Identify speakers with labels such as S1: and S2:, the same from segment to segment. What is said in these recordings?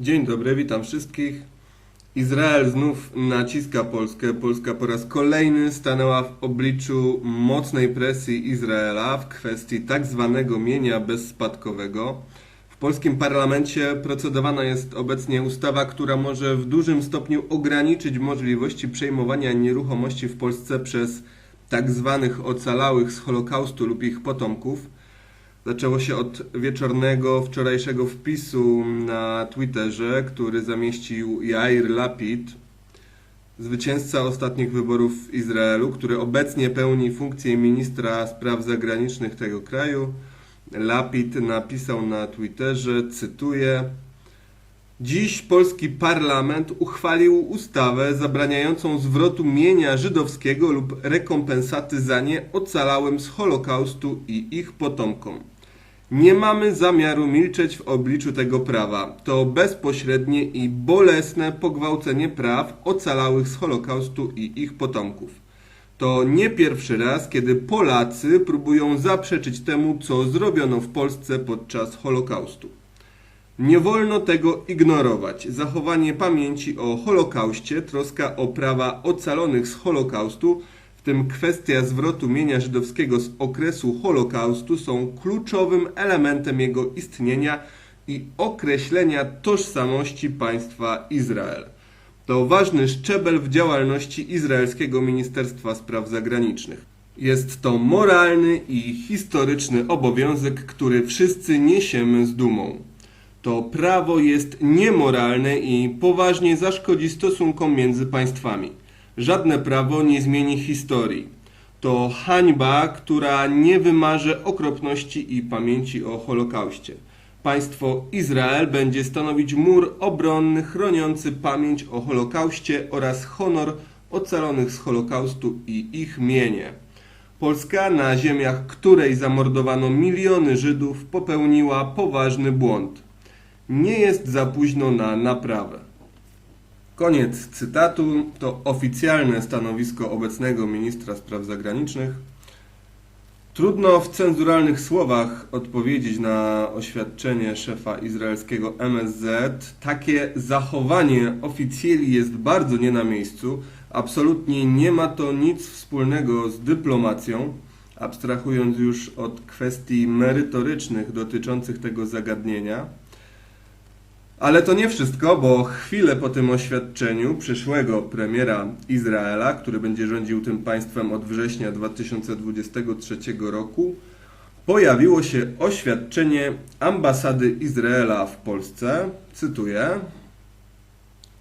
S1: Dzień dobry, witam wszystkich. Izrael znów naciska Polskę. Polska po raz kolejny stanęła w obliczu mocnej presji Izraela w kwestii tak zwanego mienia bezspadkowego. W polskim parlamencie procedowana jest obecnie ustawa, która może w dużym stopniu ograniczyć możliwości przejmowania nieruchomości w Polsce przez tak zwanych ocalałych z Holokaustu lub ich potomków. Zaczęło się od wieczornego, wczorajszego wpisu na Twitterze, który zamieścił Jair Lapid, zwycięzca ostatnich wyborów w Izraelu, który obecnie pełni funkcję ministra spraw zagranicznych tego kraju. Lapid napisał na Twitterze, cytuję: Dziś polski parlament uchwalił ustawę zabraniającą zwrotu mienia żydowskiego lub rekompensaty za nie ocalałym z Holokaustu i ich potomkom. Nie mamy zamiaru milczeć w obliczu tego prawa. To bezpośrednie i bolesne pogwałcenie praw ocalałych z Holokaustu i ich potomków. To nie pierwszy raz, kiedy Polacy próbują zaprzeczyć temu, co zrobiono w Polsce podczas Holokaustu. Nie wolno tego ignorować. Zachowanie pamięci o Holokauście, troska o prawa ocalonych z Holokaustu, w tym kwestia zwrotu mienia żydowskiego z okresu Holokaustu, są kluczowym elementem jego istnienia i określenia tożsamości państwa Izrael. To ważny szczebel w działalności izraelskiego Ministerstwa Spraw Zagranicznych. Jest to moralny i historyczny obowiązek, który wszyscy niesiemy z dumą. To prawo jest niemoralne i poważnie zaszkodzi stosunkom między państwami. Żadne prawo nie zmieni historii. To hańba, która nie wymaże okropności i pamięci o Holokauście. Państwo Izrael będzie stanowić mur obronny chroniący pamięć o Holokauście oraz honor ocalonych z Holokaustu i ich mienie. Polska, na ziemiach której zamordowano miliony Żydów, popełniła poważny błąd. Nie jest za późno na naprawę. Koniec cytatu. To oficjalne stanowisko obecnego ministra spraw zagranicznych. Trudno w cenzuralnych słowach odpowiedzieć na oświadczenie szefa izraelskiego MSZ. Takie zachowanie oficjeli jest bardzo nie na miejscu. Absolutnie nie ma to nic wspólnego z dyplomacją, abstrahując już od kwestii merytorycznych dotyczących tego zagadnienia. Ale to nie wszystko, bo chwilę po tym oświadczeniu przyszłego premiera Izraela, który będzie rządził tym państwem od września 2023 roku, pojawiło się oświadczenie ambasady Izraela w Polsce. Cytuję: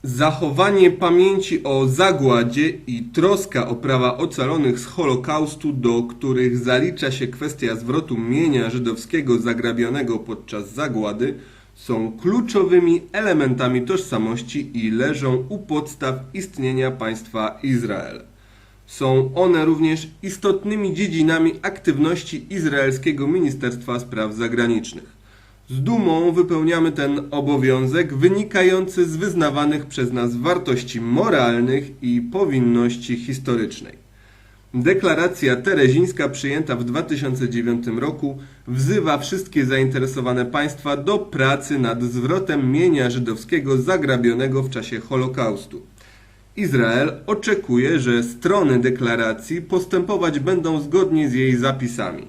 S1: Zachowanie pamięci o zagładzie i troska o prawa ocalonych z Holokaustu, do których zalicza się kwestia zwrotu mienia żydowskiego zagrabionego podczas zagłady, są kluczowymi elementami tożsamości i leżą u podstaw istnienia państwa Izrael. Są one również istotnymi dziedzinami aktywności izraelskiego Ministerstwa Spraw Zagranicznych. Z dumą wypełniamy ten obowiązek wynikający z wyznawanych przez nas wartości moralnych i powinności historycznej. Deklaracja terezińska przyjęta w 2009 roku wzywa wszystkie zainteresowane państwa do pracy nad zwrotem mienia żydowskiego zagrabionego w czasie Holokaustu. Izrael oczekuje, że strony deklaracji postępować będą zgodnie z jej zapisami.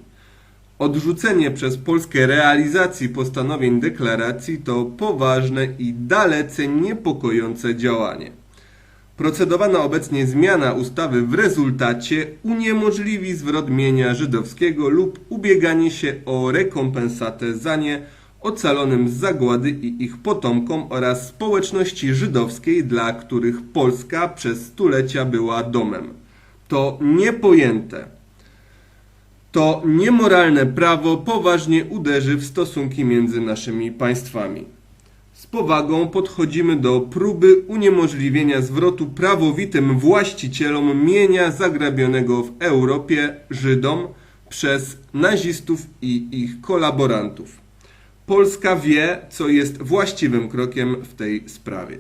S1: Odrzucenie przez Polskę realizacji postanowień deklaracji to poważne i dalece niepokojące działanie. Procedowana obecnie zmiana ustawy w rezultacie uniemożliwi zwrot mienia żydowskiego lub ubieganie się o rekompensatę za nie ocalonym z zagłady i ich potomkom oraz społeczności żydowskiej, dla których Polska przez stulecia była domem. To niepojęte. To niemoralne prawo poważnie uderzy w stosunki między naszymi państwami. Z powagą podchodzimy do próby uniemożliwienia zwrotu prawowitym właścicielom mienia zagrabionego w Europie Żydom przez nazistów i ich kolaborantów. Polska wie, co jest właściwym krokiem w tej sprawie.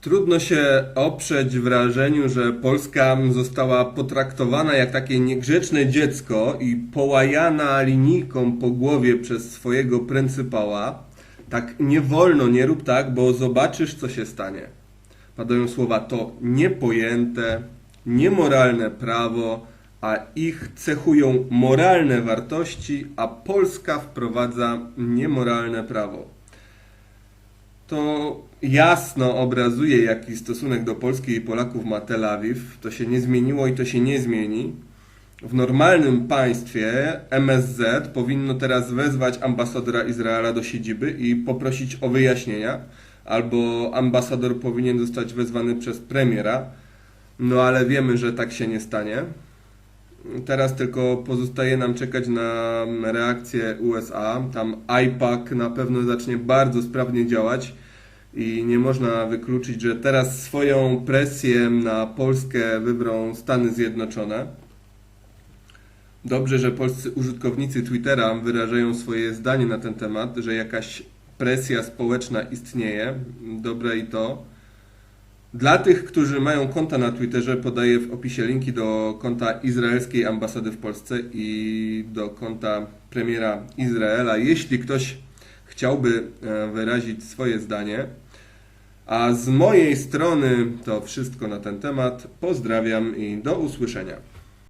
S1: Trudno się oprzeć wrażeniu, że Polska została potraktowana jak takie niegrzeczne dziecko i połajana linijką po głowie przez swojego pryncypała. Tak nie wolno, nie rób tak, bo zobaczysz, co się stanie. Padają słowa to niepojęte, niemoralne prawo, a ich cechują moralne wartości, a Polska wprowadza niemoralne prawo. To jasno obrazuje, jaki stosunek do Polski i Polaków ma Tel Awiw. To się nie zmieniło i to się nie zmieni. W normalnym państwie MSZ powinno teraz wezwać ambasadora Izraela do siedziby i poprosić o wyjaśnienia, albo ambasador powinien zostać wezwany przez premiera. No ale wiemy, że tak się nie stanie. Teraz tylko pozostaje nam czekać na reakcję USA. Tam IPAC na pewno zacznie bardzo sprawnie działać i nie można wykluczyć, że teraz swoją presję na Polskę wybrą Stany Zjednoczone. Dobrze, że polscy użytkownicy Twittera wyrażają swoje zdanie na ten temat, że jakaś presja społeczna istnieje. Dobre i to. Dla tych, którzy mają konta na Twitterze, podaję w opisie linki do konta izraelskiej ambasady w Polsce i do konta premiera Izraela, jeśli ktoś chciałby e, wyrazić swoje zdanie. A z mojej strony to wszystko na ten temat. Pozdrawiam i do usłyszenia.